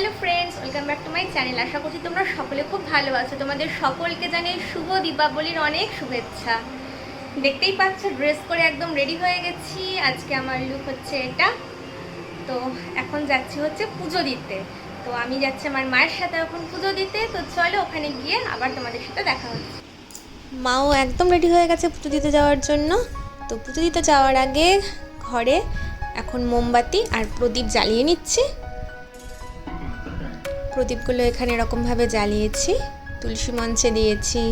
Hello friends, welcome back to my channel. আশা করছি তোমরা সকলে খুব ভালো আছো। তোমাদের সকলকে জানিয়ে শুভ দীপাবলির অনেক শুভেচ্ছা। দেখতেই পাচ্ছ ড্রেস করে একদম রেডি হয়ে গেছি। আজকে আমার লুক হচ্ছে এটা। তো এখন যাচ্ছি হচ্ছে পুজো দিতে। তো আমি যাচ্ছি আমার মায়ের সাথে এখন পুজো দিতে। তো চলো ওখানে গিয়ে আবার তোমাদের সাথে দেখা হচ্ছে। মাও একদম রেডি হয়ে গেছে পুজো দিতে যাওয়ার জন্য। তো পুজো দিতে যাওয়ার আগে ঘরে এখন মোমবাতি আর প্রদীপ জ্বালিয়ে নিচ্ছি। প্রদীপগুলো এখানে এরকমভাবে জ্বালিয়েছি, তুলসী মঞ্চে দিয়েছি।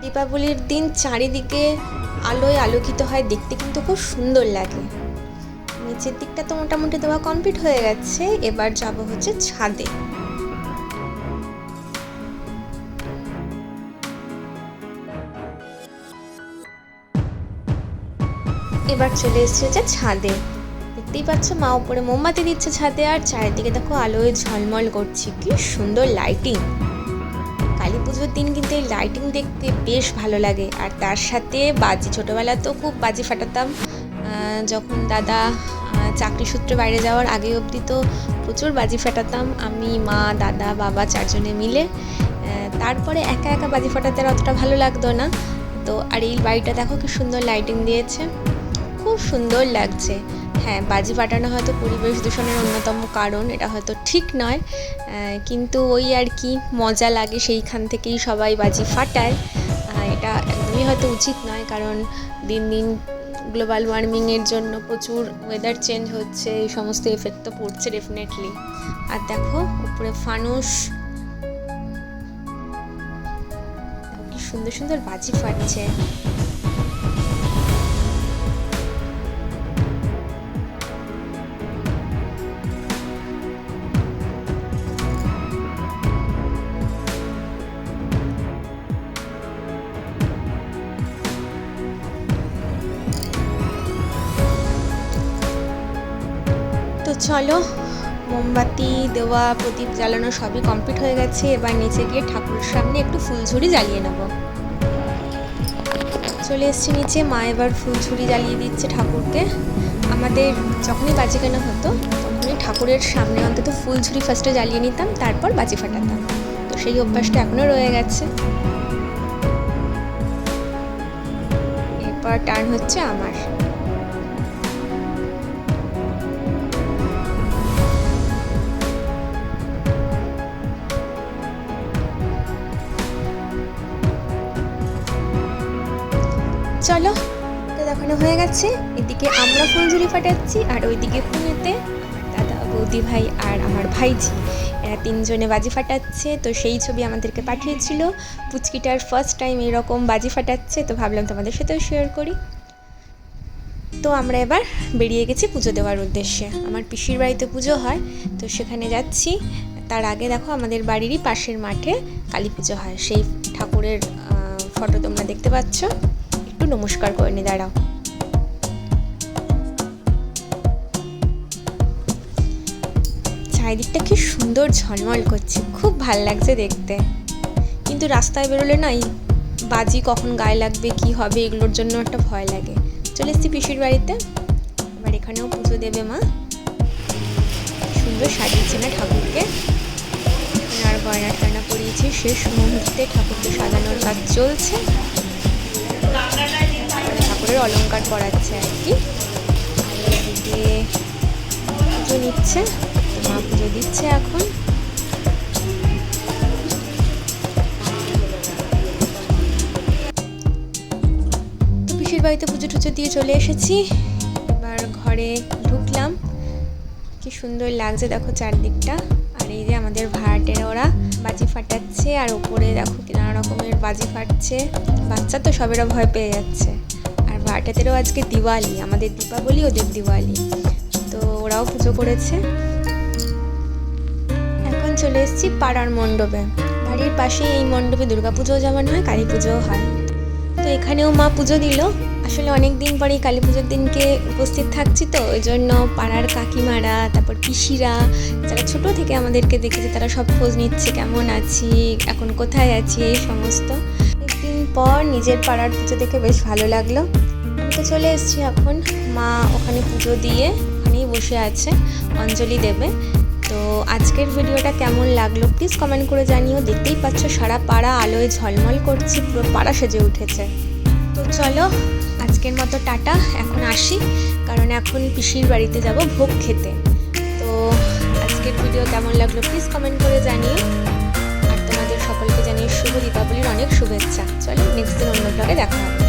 দীপাবলির দিন চারিদিকে আলোয় আলোকিত হয়, দেখতে কিন্তু খুব সুন্দর লাগে। নিচের দিকটা তো মোটামুটি দেওয়া কমপ্লিট হয়ে গেছে, এবার যাব হচ্ছে ছাদে। এবার চলে এসেছে হচ্ছে ছাদে। দেখতেই পাচ্ছ, মা উপরে মোমবাতি দিচ্ছে ছাদে আর চারিদিকে দেখো আলোয় ঝলমল করছে, কি সুন্দর লাইটিং কালী পুজোর দিন কিন্তু এই লাইটিং দেখতে বেশ ভালো লাগে। আর তার সাথে বাজি ছোটোবেলা তো খুব বাজি ফাটাতাম। যখন দাদা চাকরি সূত্রে বাইরে যাওয়ার আগে অবধি তো প্রচুর বাজি ফাটাতাম। আমি, মা, দাদা, বাবা চারজনে মিলে। তারপরে একা একা বাজি ফাটাতে আর অতটা ভালো লাগতো না। তো আর এই বাড়িটা দেখো কি সুন্দর লাইটিং দিয়েছে। খুব সুন্দর লাগছে। হ্যাঁ বাজি ফাটানো হয়তো পরিবেশ দূষণের অন্যতম কারণ, এটা হয়তো ঠিক নয়। কিন্তু ওই আর কি মজা লাগে সেইখান থেকেই সবাই বাজি ফাটায়। এটা একদমই হয়তো উচিত নয়, কারণ দিন দিন গ্লোবাল ওয়ার্মিংয়ের জন্য প্রচুর ওয়েদার চেঞ্জ হচ্ছে, এই সমস্ত এফেক্ট তো পড়ছে ডেফিনেটলি আর দেখো, উপরে দেখো কি সুন্দর সুন্দর বাজি ফাটছে। চলো, মোমবাতি, দেওয়া, প্রদীপ জ্বালানো সবই কমপ্লিট হয়ে গেছে। এবার নিচে গিয়ে ঠাকুরের সামনে একটু ফুলঝুরি জ্বালিয়ে নেব। চলে এসছি নিচে, মা এবার ফুলঝুরি জ্বালিয়ে দিচ্ছে ঠাকুরকে। আমাদের যখনই বাজি কেনা হতো, তখনই ঠাকুরের সামনে অন্তত ফুলঝুরি ফার্স্টে জ্বালিয়ে নিতাম, তারপর বাজি ফাটাতাম। তো সেই অভ্যাসটা এখনও রয়ে গেছে। এরপর টার্ন হচ্ছে আমার। চলো তো দেখানো হয়ে গেছে। এদিকে আমরা ফুলঝুরি ফাটাচ্ছি আর ওইদিকে পুনেতে দাদা, বৌদি ভাই আর আমার ভাইজি এরা তিনজনে বাজি ফাটাচ্ছে, তো সেই ছবি আমাদেরকে পাঠিয়েছিল। পুচকিটার ফার্স্ট টাইম এরকম বাজি ফাটাচ্ছে, তো ভাবলাম তোমাদের সাথেও শেয়ার করি। তো আমরা এবার বেরিয়ে গেছি পুজো দেওয়ার উদ্দেশ্যে। আমার পিসির বাড়িতে পুজো হয়, তো সেখানে যাচ্ছি। তার আগে দেখো, আমাদের বাড়িরই পাশের মাঠে কালী পুজো হয়। সেই ঠাকুরের ফটো তোমরা দেখতে পাচ্ছ। একটু নমস্কার করে নি, দাঁড়াও। চারিদিকটা কি সুন্দর ঝলমল করছে, খুব ভালো লাগছে দেখতে। কিন্তু রাস্তায় বেরোলে না এই বাজি কখন গায়ে লাগবে, কি হবে, এগুলোর জন্য একটা ভয় লাগে। চলে এসছি পিসির বাড়িতে, এবার এখানেও পুজো দেবে মা। সুন্দর সাজিয়েছে না ঠাকুরকে? আর গয়না টয়না পরিয়েছে, শেষ মুহূর্তে ঠাকুরকে সাজানোর কাজ চলছে। ঠাকুরের অলংকার পরাচ্ছে আর কি। এদিকে পুজো নিচ্ছে, মা পুজো দিচ্ছে এখন। তো পিসির বাড়িতে পুজো টুজো দিয়ে চলে এসেছি। এবার ঘরে ঢুকলাম। কি সুন্দর লাগছে দেখো চারদিকটা। আর এই যে আমাদের ভাড়াটেরা ওরা বাজি ফাটাচ্ছে, আর ওপরে দেখো নানা রকমের বাজি ফাটছে। বাচ্চা তো সবেরা ভয় পেয়ে যাচ্ছে। আর আজকে দিওয়ালি, আমাদের দীপাবলি, ওদের দিওয়ালি। তো ওরাও পুজো করেছে। এখন চলে এসেছি পাড়ার মণ্ডপে। বাড়ির পাশে এই মণ্ডপে দুর্গাপুজোও যেমন হয় কালী পুজোও হয়। তো এখানেও মা পুজো দিল। আসলে অনেক দিন পরেই কালী পুজোর দিনকে উপস্থিত থাকছি তো, ওই জন্য পাড়ার কাকিমারা, তারপর পিসিরা, যারা ছোট থেকে আমাদেরকে দেখেছে, তারা সব খোঁজ নিচ্ছে, কেমন আছি, এখন কোথায় আছি, এই সমস্ত। একদিন পর নিজের পাড়ার পুজো দেখে বেশ ভালো লাগল। আমি চলে এসেছি এখন। মা ওখানে পুজো দিয়ে ওখানেই বসে আছে, অঞ্জলি দেবে। তো আজকের ভিডিওটা কেমন লাগল প্লিজ কমেন্ট করে জানিও। দেখতেই পাচ্ছ সারা পাড়া আলোয় ঝলমল করছে, পুরো পাড়া সেজে উঠেছে। তো চলো, আজকের মতো টাটা। এখন আসি, কারণ এখন পিসির বাড়িতে যাব ভোগ খেতে। তো আজকের ভিডিও কেমন লাগল প্লিজ কমেন্ট করে জানিয়ে আর তোমাদের সকলকে জানিয়ে শুভ দীপাবলির অনেক শুভেচ্ছা। চলো নেক্সট দিন অন্য ব্লগে দেখা হবে।